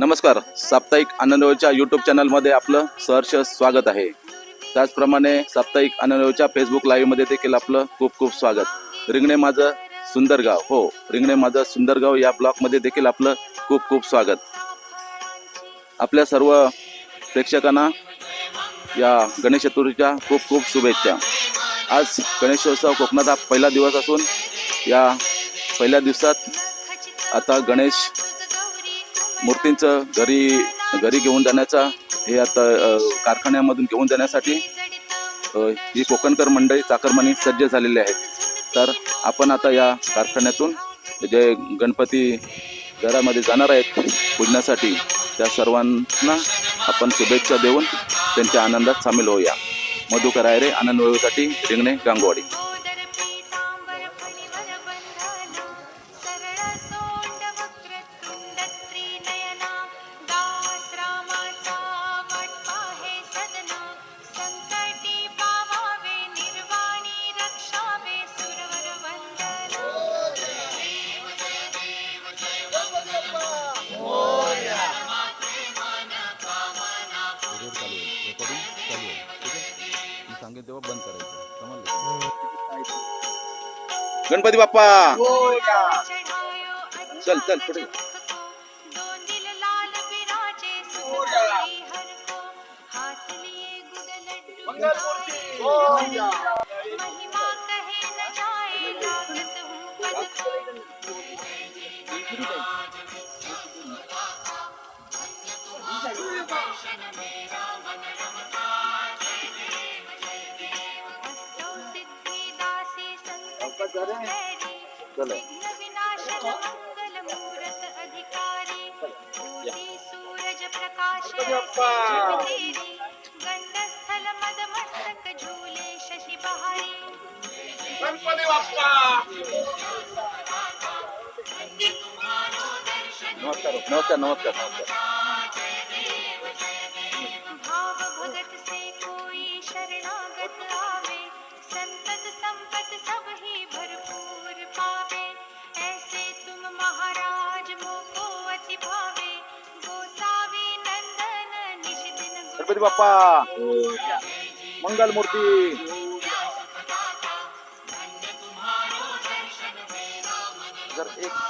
नमस्कार. साप्ताहिक आनंदवेळच्या यूट्यूब चॅनलमध्ये आपलं सहर्ष स्वागत आहे. त्याचप्रमाणे साप्ताहिक आनंदवेळच्या फेसबुक लाईव्हमध्ये देखील आपलं खूप खूप स्वागत. रिंगणे माझं सुंदरगाव. हो रिंगणे माझं सुंदरगाव या ब्लॉगमध्ये देखील आपलं खूप खूप स्वागत. आपल्या सर्व प्रेक्षकांना या गणेश चतुर्थीच्या खूप खूप शुभेच्छा. आज गणेशोत्सव कोकणाचा पहिला दिवस असून या पहिल्या दिवसात आता गणेश मूर्तींचं घरी घरी घेऊन जाण्याचा हे आता कारखान्यामधून घेऊन जाण्यासाठी ही कोकणकर मंडळी चाकरमानी सज्ज झालेली आहे. तर आपण आता या कारखान्यातून जे गणपती घरामध्ये जाणार आहेत पूजण्यासाठी त्या सर्वांना आपण शुभेच्छा देऊन त्यांच्या आनंदात सामील होऊया. मधुकर आयरे आनंद वळूसाठी रिंगणे गांगवाडी. गणपती बाप्पा चल चल पुढे Thank you. झूले शशि बहारी। नमस्कार नमस्कार नमस्कार। गणपती बाप्पा. मंगल मूर्ती जर एक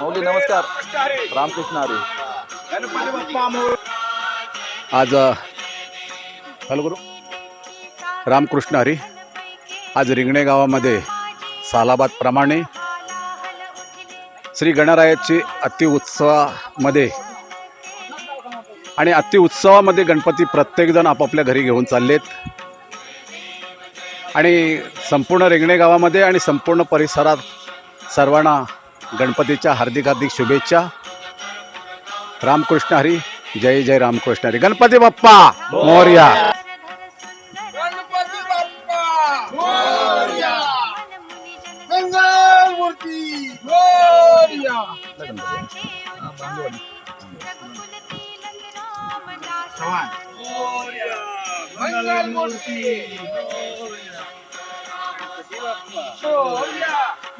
माऊली नमस्कार. रामकृष्ण हरी. गणपती बाप्पा मोर आज हॅलो गुरु. रामकृष्ण हरी. आज रिंगणे गावामध्ये सालाबादप्रमाणे श्री गणरायाची अतिउत्सवामध्ये आणि अतिउत्सवामध्ये गणपती प्रत्येकजण आपापल्या घरी घेऊन चाललेत. आणि संपूर्ण रिंगणे गावामध्ये आणि संपूर्ण परिसरात सर्वांना गणपतीच्या हार्दिक हार्दिक शुभेच्छा. रामकृष्ण हरी, जय जय रामकृष्ण हरी. गणपती बाप्पा, मोर्या. गणपती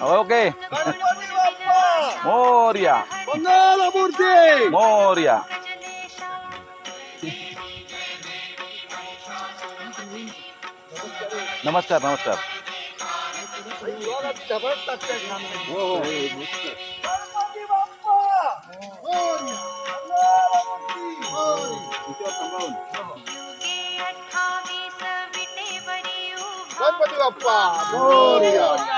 ओके। मोरिया। मोरिया। नमस्कार नमस्कार। Oh Gloria. Gloria.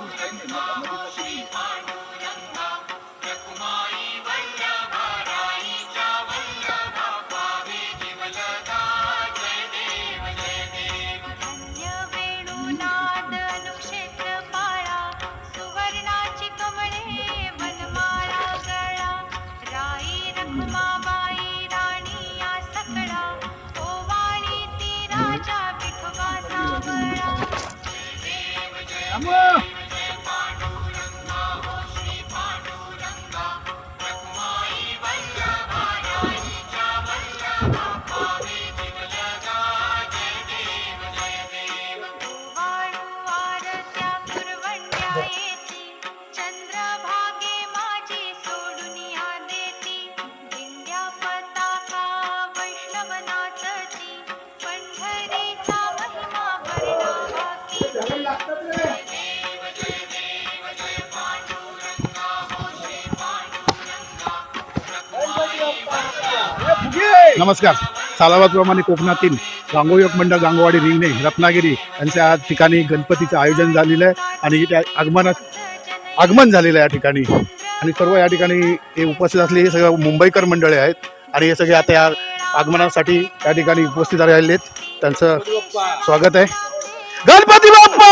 Bravo! नमस्कार. सालाबादप्रमाणे कोकणातील गांगोयोग मंडळ गांगोवाडी रिंगणे रत्नागिरी यांच्या या ठिकाणी गणपतीचं आयोजन झालेलं आहे आणि त्या आगमनात आगमन झालेलं आहे या ठिकाणी. आणि सर्व या ठिकाणी हे उपस्थित असलेले हे सगळं मुंबईकर मंडळे आहेत आणि हे सगळे आता या आगमनासाठी या ठिकाणी उपस्थित राहिले आहेत. त्यांचं स्वागत आहे. गणपती बाप्पा!